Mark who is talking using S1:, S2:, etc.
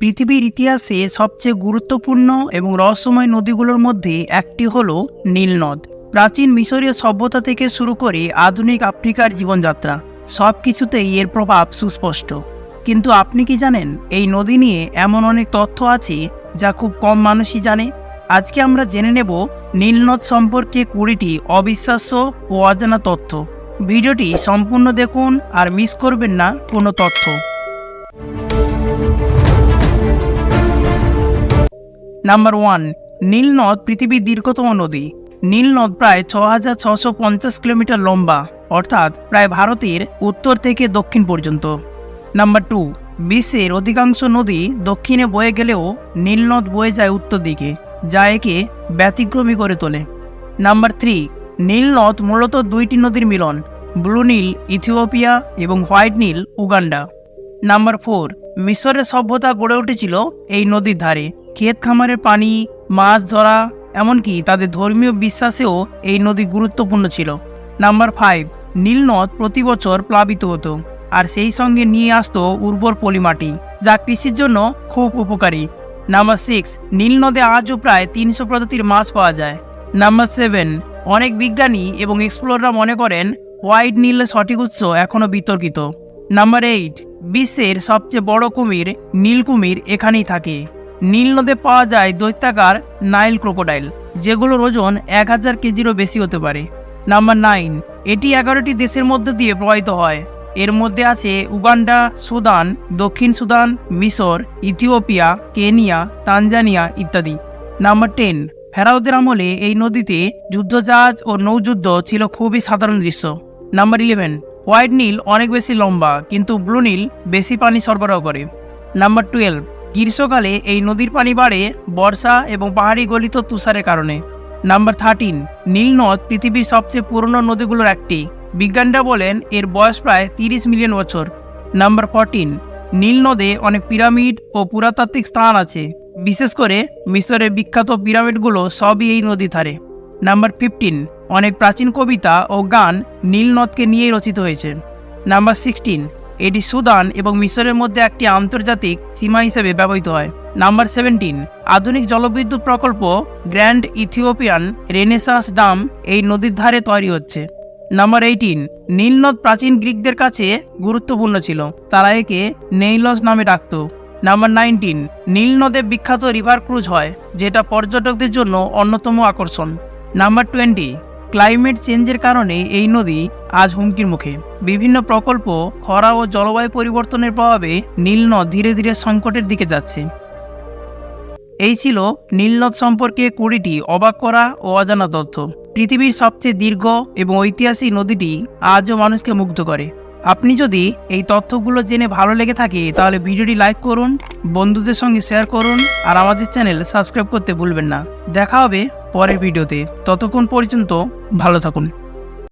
S1: পৃথিবীর ইতিহাসে সবচেয়ে গুরুত্বপূর্ণ এবং রহস্যময় নদীগুলোর মধ্যে একটি হল নীলনদ প্রাচীন মিশরীয় সভ্যতা থেকে শুরু করে আধুনিক আফ্রিকার জীবনযাত্রা সব কিছুতেই এর প্রভাব সুস্পষ্ট। কিন্তু আপনি কি জানেন, এই নদী নিয়ে এমন অনেক তথ্য আছে যা খুব কম মানুষই জানে? আজকে আমরা জেনে নেব নীলনদ সম্পর্কে কুড়িটি অবিশ্বাস্য ও অজানা তথ্য। ভিডিওটি সম্পূর্ণ দেখুন আর মিস করবেন না কোনো তথ্য। নাম্বার ওয়ান নীলনদ পৃথিবীর দীর্ঘতম নদী। নীলনদ প্রায় ছ হাজার ছশো পঞ্চাশ কিলোমিটার লম্বা, অর্থাৎ প্রায় ভারতের উত্তর থেকে দক্ষিণ পর্যন্ত। নাম্বার টু বিশ্বের অধিকাংশ নদী দক্ষিণে বয়ে গেলেও নীলনদ বয়ে যায় উত্তর দিকে, যা একে ব্যতিক্রমী করে তোলে। নাম্বার থ্রি নীলনদ মূলত দুইটি নদীর মিলন ব্লু নীল ইথিওপিয়া এবং হোয়াইট নীল উগান্ডা নাম্বার ফোর, মিশরের সভ্যতা গড়ে উঠেছিল এই নদীর ধারে। ক্ষেত খামারের পানি, মাছ ধরা, এমনকি তাদের ধর্মীয় বিশ্বাসেও এই নদী গুরুত্বপূর্ণ ছিল। নাম্বার ফাইভ নীলনদ প্রতি বছর প্লাবিত হতো, আর সেই সঙ্গে নিয়ে আসতো উর্বর পলিমাটি, যা কৃষির জন্য খুব উপকারী। নাম্বার সিক্স নীলনদে আজও প্রায় তিনশো প্রজাতির মাছ পাওয়া যায়। নাম্বার সেভেন, অনেক বিজ্ঞানী এবং এক্সপ্লোররা মনে করেন হোয়াইট নীলের সঠিক উৎস এখনও বিতর্কিত। নাম্বার এইট বিশ্বের সবচেয়ে বড় কুমির, নীল কুমির এখানেই থাকে। নীল নদে পাওয়া যায় দৈত্যাকার নাইল ক্রোকোডাইল, যেগুলোর ওজন এক হাজার কেজিরও বেশি হতে পারে। নাম্বার নাইন, এটি এগারোটি দেশের মধ্যে দিয়ে প্রবাহিত হয়। এর মধ্যে আছে উগান্ডা, সুদান, দক্ষিণ সুদান, মিশর, ইথিওপিয়া, কেনিয়া, তানজানিয়া ইত্যাদি। নাম্বার টেন, ফেরাউদের আমলে এই নদীতে যুদ্ধজাহাজ ও নৌযুদ্ধ ছিল খুবই সাধারণ দৃশ্য। নাম্বার ইলেভেন হোয়াইট নীল অনেক বেশি লম্বা, কিন্তু ব্লু নীল বেশি পানি সরবরাহ করে। নাম্বার টুয়েলভ, গ্রীষ্মকালে এই নদীর পানি বাড়ে বর্ষা এবং পাহাড়ি গলিত তুষারের কারণে। নাম্বার থার্টিন নীলনদ পৃথিবীর সবচেয়ে পুরনো নদীগুলোর একটি। বিজ্ঞানীরা বলেন এর বয়স প্রায় তিরিশ মিলিয়ন বছর। নাম্বার ফোরটিন, নীল নদে অনেক পিরামিড ও পুরাতাত্ত্বিক স্থান আছে। বিশেষ করে মিশরের বিখ্যাত পিরামিডগুলো সবই এই নদী ধারে। নাম্বার ফিফটিন অনেক প্রাচীন কবিতা ও গান নীলনদকে নিয়েই রচিত হয়েছে। নাম্বার সিক্সটিন এটি সুদান এবং মিশরের মধ্যে একটি আন্তর্জাতিক সীমা হিসেবে ব্যবহৃত হয়। নাম্বার সেভেন্টিন আধুনিক জলবিদ্যুৎ প্রকল্প গ্র্যান্ড ইথিওপিয়ান রেনেসাস ডাম এই নদীর ধারে তৈরি হচ্ছে। নাম্বার এইটিন নীলনদ প্রাচীন গ্রিকদের কাছে গুরুত্বপূর্ণ ছিল। তারা একে নেইলস নামে ডাকত। নাম্বার নাইনটিন নীল নদে বিখ্যাত রিভার ক্রুজ হয়, যেটা পর্যটকদের জন্য অন্যতম আকর্ষণ। নাম্বার টোয়েন্টি, ক্লাইমেট চেঞ্জের কারণে এই নদী আজ হুমকির মুখে। বিভিন্ন প্রকল্প, খরা ও জলবায়ু পরিবর্তনের প্রভাবে নীলনদ ধীরে ধীরে সংকটের দিকে যাচ্ছে। এই ছিল নীলনদ সম্পর্কে কুড়িটি অবাক করা ও অজানা তথ্য। পৃথিবীর সবচেয়ে দীর্ঘ এবং ঐতিহাসিক নদীটি আজও মানুষকে মুগ্ধ করে। আপনি যদি এই তথ্যগুলো জেনে ভালো লেগে থাকে, তাহলে ভিডিওটি লাইক করুন, বন্ধুদের সঙ্গে শেয়ার করুন, আর আমাদের চ্যানেল সাবস্ক্রাইব করতে ভুলবেন না। দেখা হবে পরের ভিডিওতে। ততক্ষণ পর্যন্ত ভালো থাকুন।